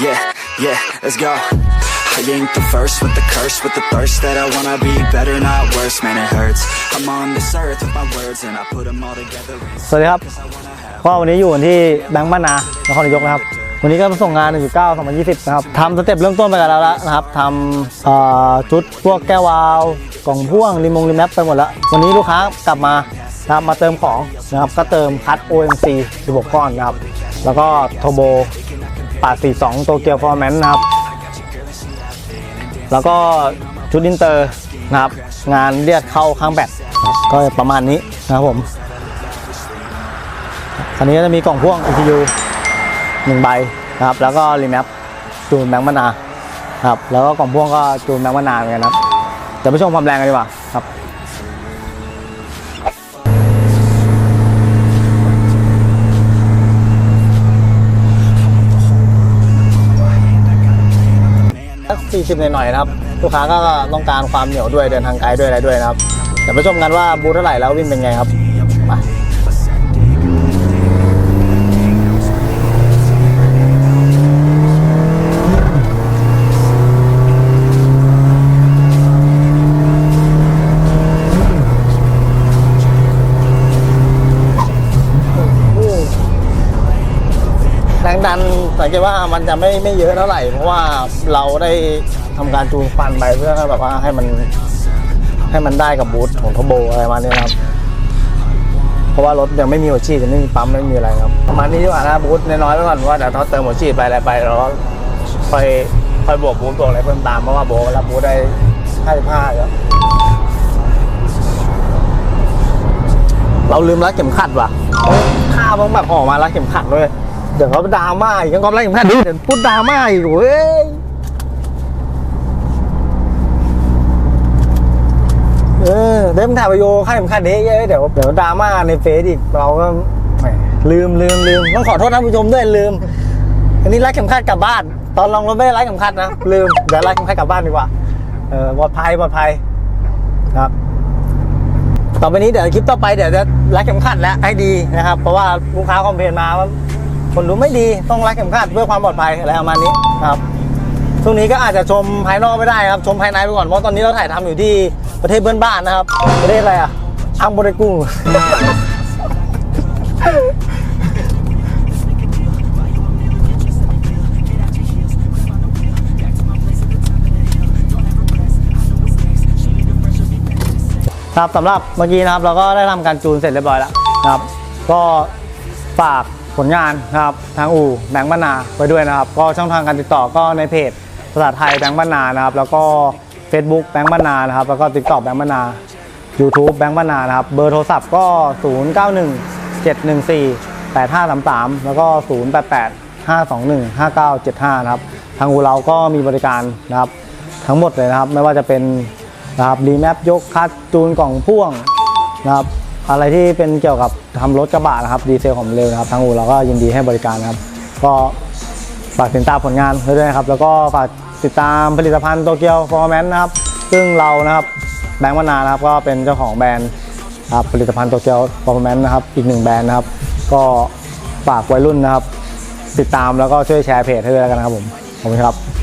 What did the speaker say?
Yeah, yeah, let's go. I ain't the first with the curse, with the thirst that I wanna be better, not worse. Man, it hurts. I'm on this earth with my words, and I put them all together. สวัสดีครับก็วันนี้อยู่กันที่แบงค์บ้านนานครนายกนะครับ วันนี้ก็มาส่งงาน 1.9 2020 นะครับทำสเต็ปเริ่มต้นไปกันแล้วละนะครับทำเอ่อชุดพวกแก้ววาล์วกล่องพ่วงรีมงรีแมปไปหมดแล้ววันนี้ลูกค้ากลับมานะครับมาเติมของนะครับ ก็เติมคัต OMC 16ก้อนนะครับ แล้วก็โทโบ 842 โตเกียวฟอร์แมนนะครับ แล้วก็ชุดอินเตอร์นะครับ งานเรียกเข้าข้างแบตบก็ประมาณนี้นะครับผมคันนี้ก็จะมีกล่องพ่วง ECU หนึ่งใบนะครับ แล้วก็รีแมปจูนแบงมะนาครับ แล้วก็กล่องพ่วงก็จูนแบงมะนาเหมือนกันครับ เดี๋ยวไปชมความแรงกันดีกว่าครับ สี่สิบหน่อยๆนะครับ ลูกค้าก็ต้องการความเหนียวด้วยเดินทางไกลด้วยอะไรด้วยนะครับ เดี๋ยวไปชมกันว่าบูธเท่าไหร่แล้ววิ่งเป็นไงครับมาแรงดัน สังเกตว่ามันจะไม่ไม่เยอะเท่าไหร่ เพราะว่าเราได้ทำการจูนฟันไปเพื่อแบบว่าให้มันให้มันได้กับบูทของทบโบอะไรมาณนี้นะครับ เพราะว่ารถยังไม่มีหัวฉีดยังไม่มีปั๊มไม่มีอะไรครับประมาณนี้ดีกว่านะบูทน้อยๆไปก่อนว่าเดี๋ยวเขาเติมหัวฉีดไปอะไรไปแล้วค่อยค่อยบวกบูทบวกอะไรเพิ่มตามเพราะว่าโบกรับบูทได้ให้าสิบห้าแล้วเราลืมรัดเข็มขัดว่ะข้าต้องแบบออกมารัดเข็มขัดด้วย เดี๋ยวเขาดราม่าอีกยังก็รัดเข็มขัดดิเดี๋ยวพูดดราม่าอีกเว้ยเออเดี๋ยวมึงถ่ายวิดีโอค่าเข็มขัดนี้เยอะเดี๋ยวเดี๋ยวดราม่าในเฟซอีกเราก็แหมลืมลืมลืมต้องขอโทษท่านผู้ชมด้วยลืม อันนี้รัดเข็มขัดกลับบ้าน ตอนลองรถไม่ได้รัดเข็มขัดนะลืมเดี๋ยวรัดเข็มขัดกลับบ้านดีกว่าเออปลอดภัยปลอดภัยครับต่อไปนี้เดี๋ยวคลิปต่อไปเดี๋ยวจะรัดเข็มขัดแล้วให้ดีนะครับ เพราะว่าลูกค้าคอมเพลนมาว่า คนรู้ไม่ดีต้องรัดเข็มขัดเพื่อความปลอดภัยอะไรประมาณนี้ครับช่วงนี้ก็อาจจะชมภายนอกไม่ได้ครับชมภายในไปก่อนเพราะตอนนี้เราถ่ายทำอยู่ที่ประเทศเพื่อนบ้านนะครับ ประเทศอะไรอะอังโบเรกูครับสำหรับเมื่อกี้นะครับเราก็ได้ทำการจูนเสร็จเรียบร้อยแล้วนะครับ ก็ฝาก ผลงานนะครับทางอู่แบงค์บ้านนาไว้ด้วยนะครับ ก็ช่องทางการติดต่อก็ในเพจภาษาไทยแบงค์บ้านนานะครับ แล้วก็ Facebook แบงค์บ้านนานะครับ แล้วก็ TikTok แบงค์บ้านนา YouTube แบงค์บ้านนานะครับ เบอร์โทรศัพท์ก็ 0 9 1 7 1 4 8 5 3 3 แล้วก็ 0 8 8 5 2 1 5 9 7 5 นะครับ ทางอู่เราก็มีบริการนะครับ ทั้งหมดเลยนะครับ ไม่ว่าจะเป็นนะครับรีแมปยกคัดจูนกล่องพ่วงนะครับ อะไรที่เป็นเกี่ยวกับทำรถกระบะนะครับดีเซลของเร็วนะครับทางอู่เราก็ยินดีให้บริการนะครับ ก็ฝากติดตามผลงานด้วยนะครับ แล้วก็ฝากติดตามผลิตภัณฑ์โตเกียวฟอร์แมนนะครับ ซึ่งเรานะครับแบงค์วนานะครับก็เป็นเจ้าของแบรนด์ครับผลิตภัณฑ์โตเกียวฟอร์แมนนะครับอีกหนึ่งแบรนด์นะครับ ก็ฝากวัยรุ่นนะครับ ติดตามแล้วก็ช่วยแชร์เพจให้ด้วยกันนะครับผมขอบคุณครับ